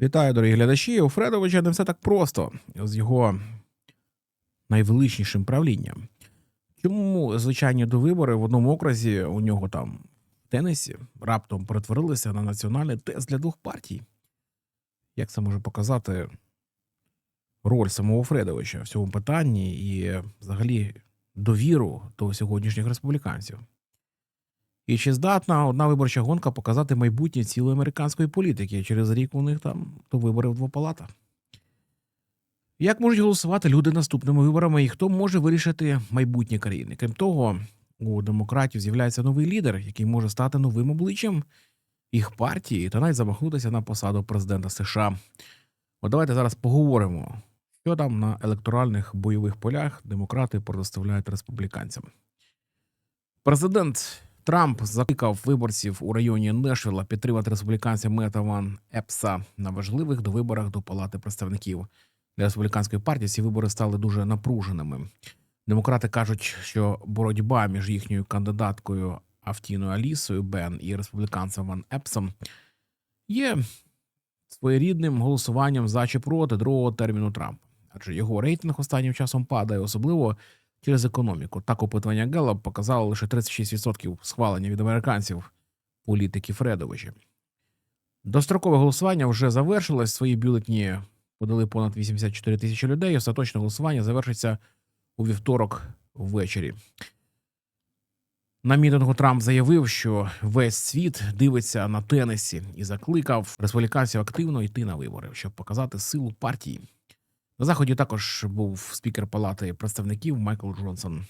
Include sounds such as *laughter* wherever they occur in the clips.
Вітаю, дорогі глядачі. У Фредовича не все так просто з його найвеличнішим правлінням. Чому звичайні довибори в одному окрузі у нього там в Теннесі раптом перетворилися на національний тест для двох партій? Як це може показати роль самого Фредовича в цьому питанні і взагалі довіру до сьогоднішніх республіканців? І чи здатна одна виборча гонка показати майбутнє цілої американської політики? Через рік у них там до вибори в двопалата. Як можуть голосувати люди наступними виборами, і хто може вирішити майбутнє країни? Крім того, у демократів з'являється новий лідер, який може стати новим обличчям їх партії та навіть замахнутися на посаду президента США. От давайте зараз поговоримо, що там на електоральних бойових полях демократи протиставляють республіканцям. Президент Трамп закликав виборців у районі Нешвіла підтримати республіканця Мета Ван Епса на важливих до виборах до Палати представників. Для республіканської партії ці вибори стали дуже напруженими. Демократи кажуть, що боротьба між їхньою кандидаткою Автіною Алісою Бен і республіканцем Ван Епсом є своєрідним голосуванням за чи проти другого терміну Трампа, адже його рейтинг останнім часом падає, особливо через економіку. Так опитування Галлап показало лише 36% схвалення від американців політики Фредовича. Дострокове голосування вже завершилось. Свої бюлетні подали понад 84 тисячі людей. Остаточне голосування завершиться у вівторок ввечері. На мітингу Трамп заявив, що весь світ дивиться на Теннесі і закликав республіканців активно йти на вибори, щоб показати силу партії. На заході також був спікер Палати представників Майкл Джонсон.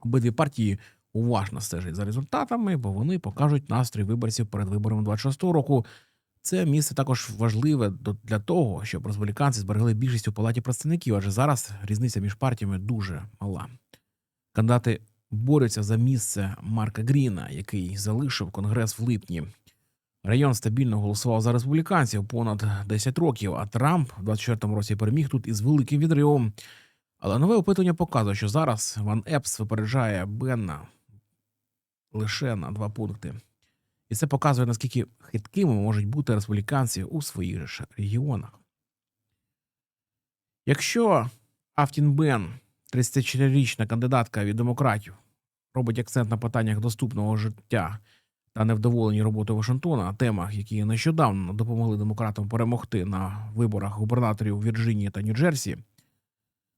Обидві партії уважно стежать за результатами, бо вони покажуть настрій виборців перед виборами 26-го року. Це місце також важливе для того, щоб республіканці зберегли більшість у палаті представників, адже зараз різниця між партіями дуже мала. Кандидати борються за місце Марка Гріна, який залишив конгрес в липні. Район стабільно голосував за республіканців понад 10 років, а Трамп в 24-му році переміг тут із великим відривом. Але нове опитування показує, що зараз Ван Епс випереджає Бенна лише на два пункти. І це показує, наскільки хиткими можуть бути республіканці у своїх ж регіонах. Якщо Автін Бен, 34-річна кандидатка від демократів, робить акцент на питаннях доступного життя та невдоволені роботою Вашингтона, темах, які нещодавно допомогли демократам перемогти на виборах губернаторів Вірджинії та Нью-Джерсі,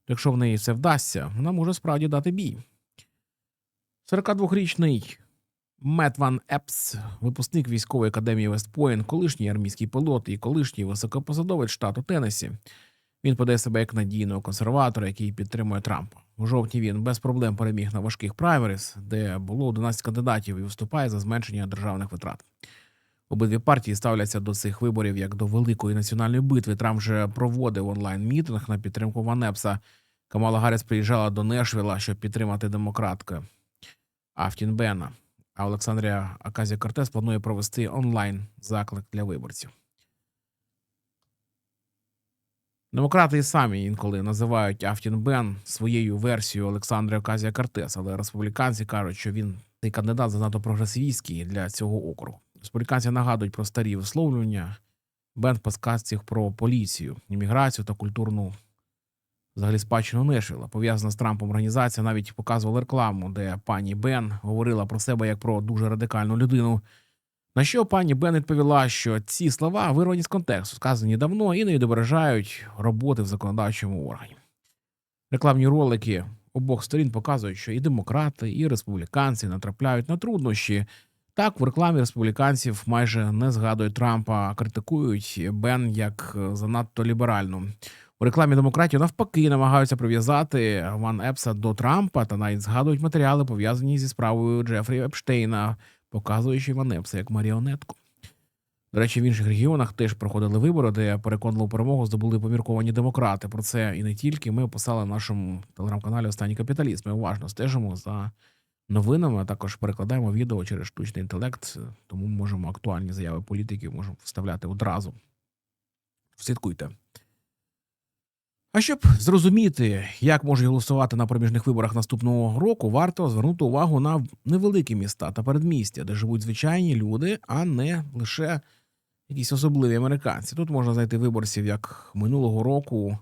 якщо в неї це вдасться, вона може справді дати бій. 42-річний Мет Ван Епс, випускник військової академії Вестпойнт, колишній армійський пілот і колишній високопосадовець штату Теннесі. Він подає себе як надійного консерватора, який підтримує Трампа. У жовтні він без проблем переміг на важких праймерис, де було 11 кандидатів і виступає за зменшення державних витрат. Обидві партії ставляться до цих виборів як до великої національної битви. Трамп вже проводив онлайн-мітинг на підтримку Ван Епса. Камала Гарріс приїжджала до Нешвіла, щоб підтримати демократка Афтін Бена. А Олександрія Аказія Кортес планує провести онлайн заклик для виборців. Демократи і самі інколи називають Афтін Бен своєю версією Олександра Оказія Кортес, але республіканці кажуть, що він цей кандидат занадто прогресивістський для цього округу. Республіканці нагадують про старі висловлювання Бен в подсказці про поліцію, імміграцію та культурну взагалі спадщину Нешвіла. Пов'язана з Трампом організація навіть показувала рекламу, де пані Бен говорила про себе як про дуже радикальну людину. На що пані Бен відповіла, що ці слова вирвані з контексту, сказані давно і не відображають роботи в законодавчому органі. Рекламні ролики обох сторін показують, що і демократи, і республіканці натрапляють на труднощі. Так, в рекламі республіканців майже не згадують Трампа, а критикують Бен як занадто ліберальну. У рекламі демократів навпаки намагаються прив'язати Ван Епса до Трампа та навіть згадують матеріали, пов'язані зі справою Джефрі Епштейна, показуючи Ван Епса як маріонетку. До речі, в інших регіонах теж проходили вибори, де переконливу перемогу здобули помірковані демократи. Про це і не тільки ми описали в нашому телеграм-каналі Останній капіталіст. Ми уважно стежимо за новинами, а також перекладаємо відео через штучний інтелект, тому можемо актуальні заяви політиків можемо вставляти одразу. Слідкуйте. А щоб зрозуміти, як можуть голосувати на проміжних виборах наступного року, варто звернути увагу на невеликі міста та передмістя, де живуть звичайні люди, а не лише якісь особливі американці. Тут можна знайти виборців як минулого року,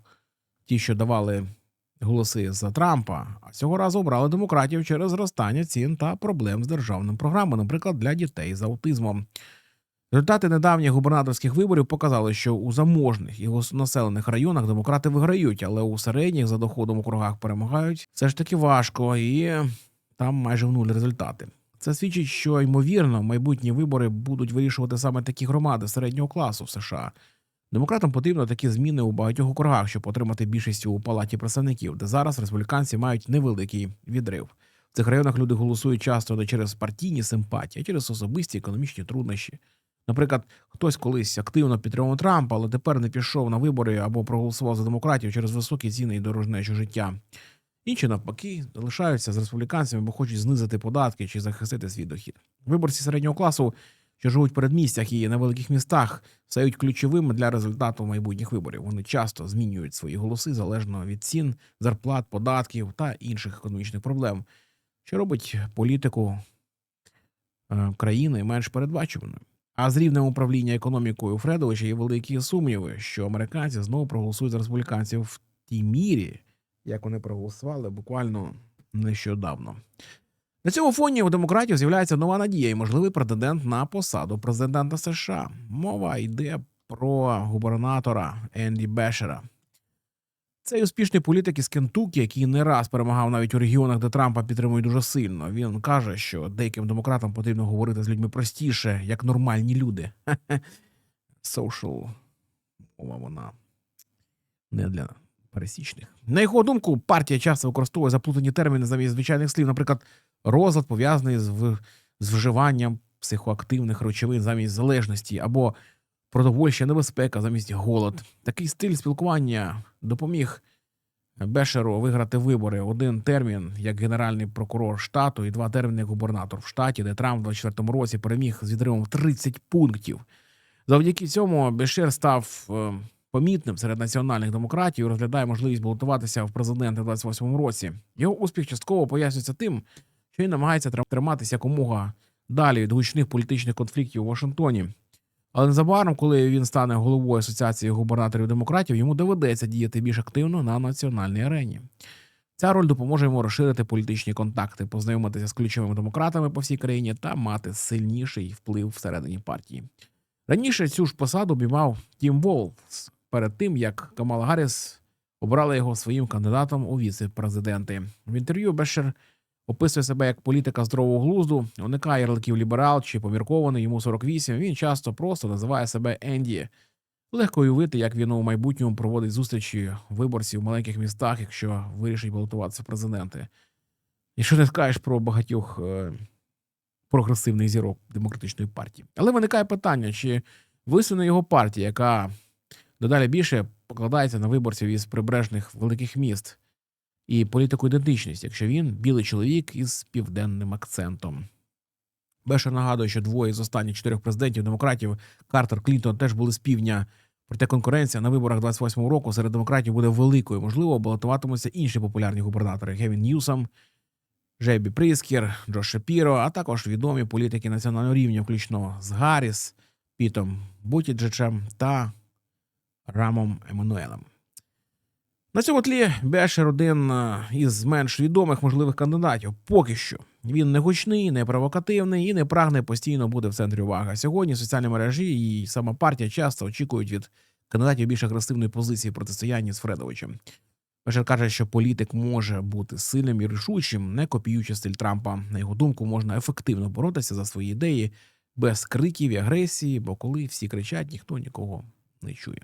ті, що давали голоси за Трампа, а цього разу обрали демократів через зростання цін та проблем з державним програмами, наприклад, для дітей з аутизмом. Результати недавніх губернаторських виборів показали, що у заможних і населених районах демократи виграють, але у середніх за доходом округах перемагають все ж таки важко, і там майже в нуль результати. Це свідчить, що ймовірно майбутні вибори будуть вирішувати саме такі громади середнього класу в США. Демократам потрібно такі зміни у багатьох округах, щоб отримати більшість у палаті представників, де зараз республіканці мають невеликий відрив. В цих районах люди голосують часто не через партійні симпатії, а через особисті економічні труднощі. Наприклад, хтось колись активно підтримував Трампа, але тепер не пішов на вибори або проголосував за демократів через високі ціни і дорожнечу життя. Інші навпаки залишаються з республіканцями, бо хочуть знизити податки чи захистити свій дохід. Виборці середнього класу, що живуть в передмістях і на великих містах, стають ключовими для результату майбутніх виборів. Вони часто змінюють свої голоси залежно від цін, зарплат, податків та інших економічних проблем, що робить політику е, країни менш передбачуваною. А з рівнем управління економікою Фредовича є великі сумніви, що американці знову проголосують за республіканців в тій мірі, як вони проголосували буквально нещодавно. На цьому фоні у демократів з'являється нова надія і можливий претендент на посаду президента США. Мова йде про губернатора Енді Бешера. Цей успішний політик із Кентукі, який не раз перемагав навіть у регіонах, де Трампа підтримують дуже сильно. Він каже, що деяким демократам потрібно говорити з людьми простіше, як нормальні люди. *laughs* Social мова вона не для пересічних. На його думку, партія часто використовує заплутані терміни замість звичайних слів, наприклад, розлад пов'язаний з, вживанням психоактивних речовин замість залежності або продовольча небезпека замість голод. Такий стиль спілкування допоміг Бешеру виграти вибори. Один термін як генеральний прокурор штату і два терміни як губернатор в штаті, де Трамп в 24-му році переміг з відривом в 30 пунктів. Завдяки цьому Бешер став е, помітним серед національних демократів і розглядає можливість балотуватися в президенти в 28-му році. Його успіх частково пояснюється тим, що він намагається трим- триматися якомога далі від гучних політичних конфліктів у Вашингтоні. Але незабаром, коли він стане головою асоціації губернаторів демократів, йому доведеться діяти більш активно на національній арені. Ця роль допоможе йому розширити політичні контакти, познайомитися з ключовими демократами по всій країні та мати сильніший вплив всередині партії. Раніше цю ж посаду обіймав Тім Волфс перед тим, як Камала Гарріс обрала його своїм кандидатом у віце-президенти. В інтерв'ю Бешер описує себе як політика здорового глузду, уникає ярликів ліберал чи поміркований, йому 48. Він часто просто називає себе Енді. Легко уявити, як він у майбутньому проводить зустрічі виборців в маленьких містах, якщо вирішить балотуватися в президенти. І що не скажеш про багатьох е, прогресивних зірок демократичної партії. Але виникає питання, чи висуне його партія, яка дедалі більше покладається на виборців із прибережних великих міст і політику ідентичність, якщо він білий чоловік із південним акцентом. Бешер нагадує, що двоє з останніх чотирьох президентів демократів Картер Клінтон теж були з півдня. Проте конкуренція на виборах 28-го року серед демократів буде великою. Можливо, балотуватимуться інші популярні губернатори Гевін Ньюсом, Жебі Пріскір, Джош Шапіро, а також відомі політики національного рівня, включно з Гарріс, Пітом Бутіджичем та Рамом Еммануелем. На цьому тлі Бешер один е, із менш відомих можливих кандидатів. Поки що він не гучний, не провокативний і не прагне постійно бути в центрі уваги. Сьогодні соціальні мережі і сама партія часто очікують від кандидатів більш агресивної позиції в протистоянні з Фредовичем. Бешер каже, що політик може бути сильним і рішучим, не копіюючи стиль Трампа. На його думку, можна ефективно боротися за свої ідеї без криків і агресії, бо коли всі кричать, ніхто нікого не чує.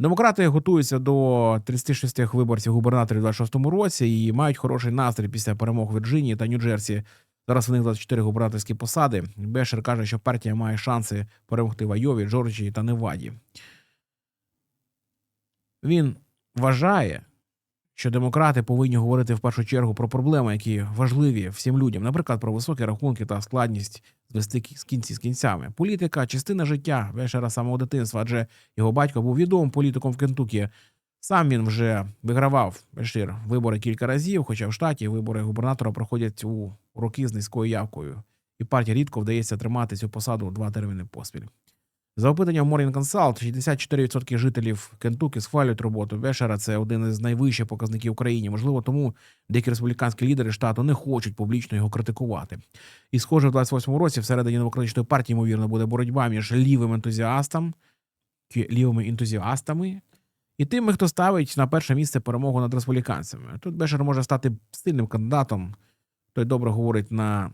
Демок- Демократи готуються до 36 виборців губернаторів у 26-му році і мають хороший настрій після перемог Вірджинії та Нью-Джерсі. Зараз у них 24 губернаторські посади. Бешер каже, що партія має шанси перемогти в Айові, Джорджії та Неваді. Він вважає, що демократи повинні говорити в першу чергу про проблеми, які важливі всім людям, наприклад, про високі рахунки та складність звести з кінці з кінцями. Політика частина життя з самого дитинства, адже його батько був відомим політиком в Кентукі. Сам він вже вигравав Бешир вибори кілька разів, хоча в штаті вибори губернатора проходять у роки з низькою явкою, і партії рідко вдається тримати цю посаду два терміни поспіль. За опитанням Morning Consult, 64% жителів Кентукі схвалюють роботу Бешера. Це один із найвищих показників в країні. Можливо, тому деякі республіканські лідери штату не хочуть публічно його критикувати. І, схоже, в 28-му році всередині демократичної партії, ймовірно, буде боротьба між лівим ентузіастом, лівими ентузіастами і тими, хто ставить на перше місце перемогу над республіканцями. Тут Бешер може стати сильним кандидатом. Той добре говорить на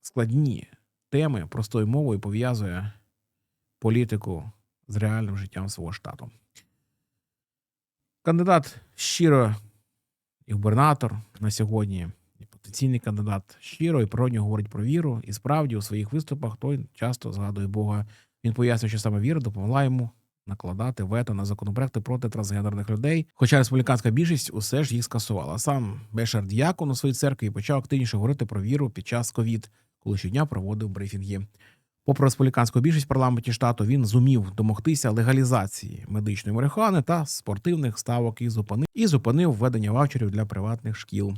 складні теми простою мовою пов'язує політику з реальним життям свого штату. Кандидат щиро і губернатор на сьогодні, і потенційний кандидат щиро і природньо говорить про віру. І справді у своїх виступах той часто згадує Бога. Він пояснює, що саме віра допомогла йому накладати вето на законопроекти проти трансгендерних людей. Хоча республіканська більшість усе ж їх скасувала. Сам Бешер діякон у своїй церкві почав активніше говорити про віру під час ковід, коли щодня проводив брифінги. Попри республіканську більшість в парламенті штату, він зумів домогтися легалізації медичної марихуани та спортивних ставок і зупинив і зупинив введення ваучерів для приватних шкіл.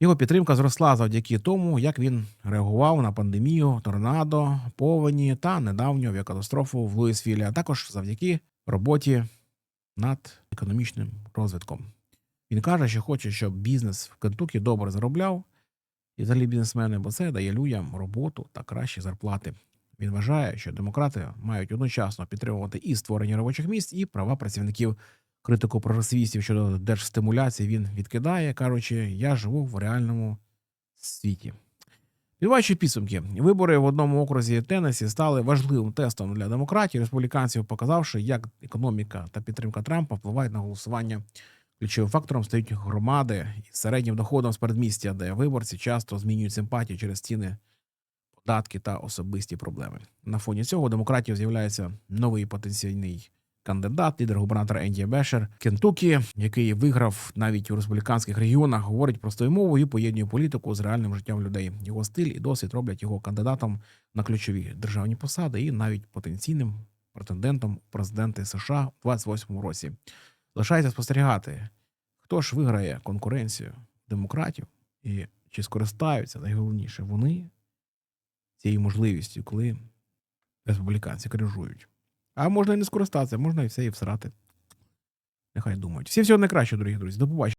Його підтримка зросла завдяки тому, як він реагував на пандемію, торнадо, повені та недавню авіакатастрофу в Луїсвілі, а також завдяки роботі над економічним розвитком. Він каже, що хоче, щоб бізнес в Кентукі добре заробляв, і взагалі бізнесмени, бо це дає людям роботу та кращі зарплати. Він вважає, що демократи мають одночасно підтримувати і створення робочих місць, і права працівників. Критику прогресивістів щодо держстимуляції він відкидає, кажучи, я живу в реальному світі. Підбиваючи підсумки, вибори в одному окрузі Теннесі стали важливим тестом для демократів, республіканців, показавши, як економіка та підтримка Трампа впливають на голосування. Ключовим фактором стають громади із середнім доходом з передмістя, де виборці часто змінюють симпатію через ціни, податки та особисті проблеми. На фоні цього демократів з'являється новий потенційний кандидат, лідер губернатора Енді Бешер Кентукі, який виграв навіть у республіканських регіонах, говорить простою мовою і поєднує політику з реальним життям людей. Його стиль і досвід роблять його кандидатом на ключові державні посади і навіть потенційним претендентом президенти США у 28 році. Лишається спостерігати, хто ж виграє конкуренцію демократів і чи скористаються найголовніше вони цією можливістю, коли республіканці крижують. А можна і не скористатися, можна і все і всрати. Нехай думають. Всі всього найкращого, дорогі друзі. До побачення.